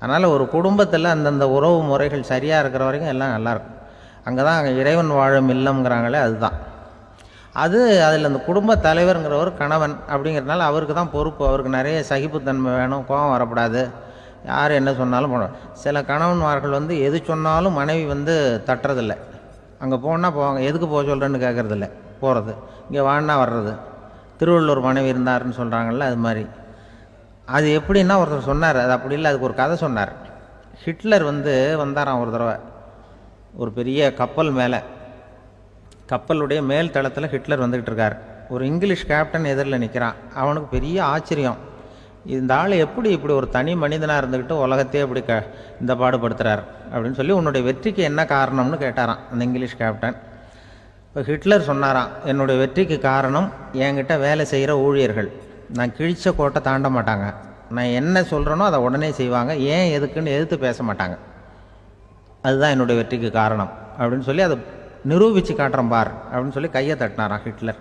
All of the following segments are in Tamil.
அதனால் ஒரு குடும்பத்தில் அந்தந்த உறவு முறைகள் சரியாக இருக்கிற வரைக்கும் எல்லாம் நல்லாயிருக்கும் அங்கே தான் அங்கே இறைவன் வாழும் இல்லம்ங்கிறாங்களே அதுதான். அது அதில் அந்த குடும்ப தலைவருங்கிறவர் கணவன் அப்படிங்கிறதுனால அவருக்கு தான் பொறுப்பு. அவருக்கு நிறைய சகிப்புத்தன்மை வேணும் கோபம் வரக்கூடாது யார் என்ன சொன்னாலும் போகணும் சில கணவன்மார்கள் வந்து எது சொன்னாலும் மனைவி வந்து தட்டுறதில்ல. அங்கே போனால் போவாங்க எதுக்கு போக சொல்கிறேன்னு கேட்குறதில்ல போகிறது இங்கே வான்னா வர்றது. திருவள்ளூர் மனைவி இருந்தாருன்னு சொல்கிறாங்கல்ல அது மாதிரி. அது எப்படின்னா ஒருத்தர் சொன்னார் அது அப்படி இல்லை அதுக்கு ஒரு கதை சொன்னார். ஹிட்லர் வந்து வந்தாராம் ஒரு தடவை ஒரு பெரிய கப்பல் மேலே. கப்பலுடைய மேல் தளத்தில் ஹிட்லர் வந்துக்கிட்டு இருக்கார். ஒரு இங்கிலீஷ் கேப்டன் எதிரில் நிற்கிறான் அவனுக்கு பெரிய ஆச்சரியம். இந்த ஆள் எப்படி இப்படி ஒரு தனி மனிதனாக இருந்துக்கிட்டு உலகத்தையே இப்படி க இந்த பாடுபடுத்துகிறார் அப்படின்னு சொல்லி உன்னுடைய வெற்றிக்கு என்ன காரணம்னு கேட்டாராம் அந்த இங்கிலீஷ் கேப்டன். இப்போ ஹிட்லர் சொன்னாராம் என்னுடைய வெற்றிக்கு காரணம் என்கிட்ட வேலை செய்கிற ஊழியர்கள். நான் கிழிச்ச கோட்டை தாண்ட மாட்டாங்க. நான் என்ன சொல்கிறேனோ அதை உடனே செய்வாங்க. ஏன் எதுக்குன்னு எதிர்த்து பேச மாட்டாங்க. அதுதான் என்னுடைய வெற்றிக்கு காரணம். அப்படின்னு சொல்லி அதை நிரூபித்து காட்டுறேன் பார் அப்படின்னு சொல்லி கையை தட்டினாராம் ஹிட்லர்.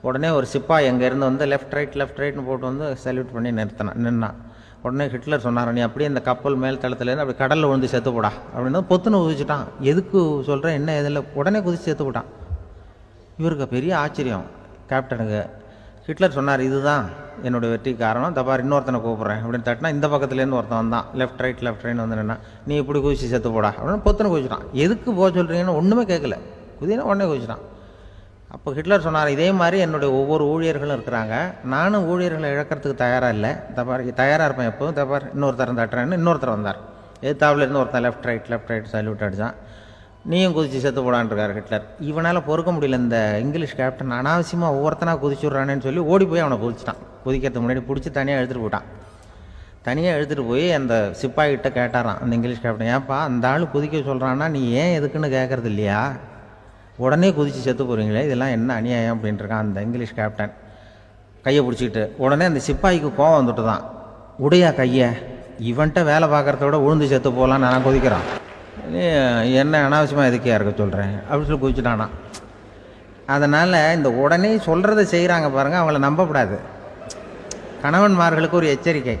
உடனே ஒரு சிப்பாய் இருந்து வந்து லெஃப்ட் ரைட் லெஃப்ட் ரைட்னு போட்டு வந்து சல்யூட் பண்ணி நிறுத்தினான் நின்னான் உடனே ஹிட்லர் சொன்னார் நீ அப்படியே இந்த கப்பல் மேல் தளத்துலேருந்து அப்படி கடலில் விழுந்து செத்து போடா. அப்படின்னு பொத்துன்னு குதிச்சுட்டான். எதுக்கு சொல்கிறேன் என்ன இதில் உடனே குதிச்சு செத்து போட்டான். இவருக்கு பெரிய ஆச்சரியம். கேப்டனுக்கு ஹிட்லர் சொன்னார் இதுதான் என்னுடைய வெற்றி காரணம். தப்பார் இன்னொருத்தனை கூப்பிட்றேன். அப்படின்னு தட்டினா இந்த பக்கத்துலேருந்து ஒருத்தன் வந்தான். லெஃப்ட் ரைட் லெஃப்ட் ரைட் வந்து நின்னா நீ இப்படி குதிச்சு செத்து போடா. அப்படின்னு பொத்தனை குதிச்சிட்டான். எதுக்கு போக சொல்கிறீங்கன்னு ஒன்றுமே கேட்கல. குதினா உடனே குதிச்சிட்டான். அப்போ ஹிட்லர் சொன்னார் இதே மாதிரி என்னுடைய ஒவ்வொரு ஊழியர்களும் இருக்கிறாங்க. நானும் ஊழியர்களை இழக்கிறதுக்கு தயாராக இல்லை. தப்பார் தயாராக இருப்பேன் எப்போதும். தப்பார் இன்னொருத்தர் தட்டுறேன்னு இன்னொருத்தர் வந்தார். எதிர்த்தாப்புல இருந்து ஒருத்தன் left right left right salute அடித்தான் நீயும் குதித்து செத்து போடான்ருக்கார் ஹிட்லர். இவனால் பொறுக்க முடியல இந்த இங்கிலீஷ் கேப்டன் அனாவசியமாக ஒவ்வொருத்தனாக குதிச்சுட்றானேன்னு சொல்லி ஓடி போய் அவனை குதிச்சிட்டான். குதிக்கிறதுக்கு முன்னாடி பிடிச்சி தனியாக எடுத்துகிட்டு போயிட்டான். தனியாக எடுத்துகிட்டு போய் அந்த சிப்பாய்கிட்ட கேட்டாராம் அந்த இங்கிலீஷ் கேப்டன் ஏன்ப்பா அந்த ஆள் குதிக்க சொல்கிறான்னா நீ ஏன் எதுக்குன்னு கேட்குறது இல்லையா? உடனே குதித்து செத்து போகிறீங்களே இதெல்லாம் என்ன அநியாயம்? அப்படின்ட்டுருக்கான் அந்த இங்கிலீஷ் கேப்டன் கையை பிடிச்சிக்கிட்டு உடனே அந்த சிப்பாய்க்கு கோவம் வந்துட்டு தான் உடையா கையை இவன்கிட்ட வேலை பார்க்குறத விட உழுந்து செத்து போகலான்னு நான் குதிக்கிறான். நீ என்ன அனாவசியமாக எதுக்கே இருக்க சொல்கிறேன் அப்படின்னு சொல்லி குதிச்சுட்டானா. அதனால் இந்த உடனே சொல்கிறத செய்கிறாங்க பாருங்கள் அவங்கள நம்பக்கூடாது. கணவன்மார்களுக்கு ஒரு எச்சரிக்கை.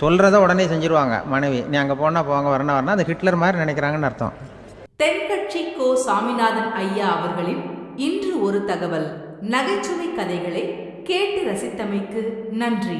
சொல்கிறத உடனே செஞ்சுருவாங்க மனைவி. நீ அங்கே போனால் போங்க வரணும் வரணும் அது ஹிட்லர் மாதிரி நினைக்கிறாங்கன்னு அர்த்தம். தென்கட்சி கோ சாமிநாதன் ஐயா அவர்களின் இன்று ஒரு தகவல். நகைச்சுவை கதைகளை கேட்டு ரசித்தமைக்கு நன்றி.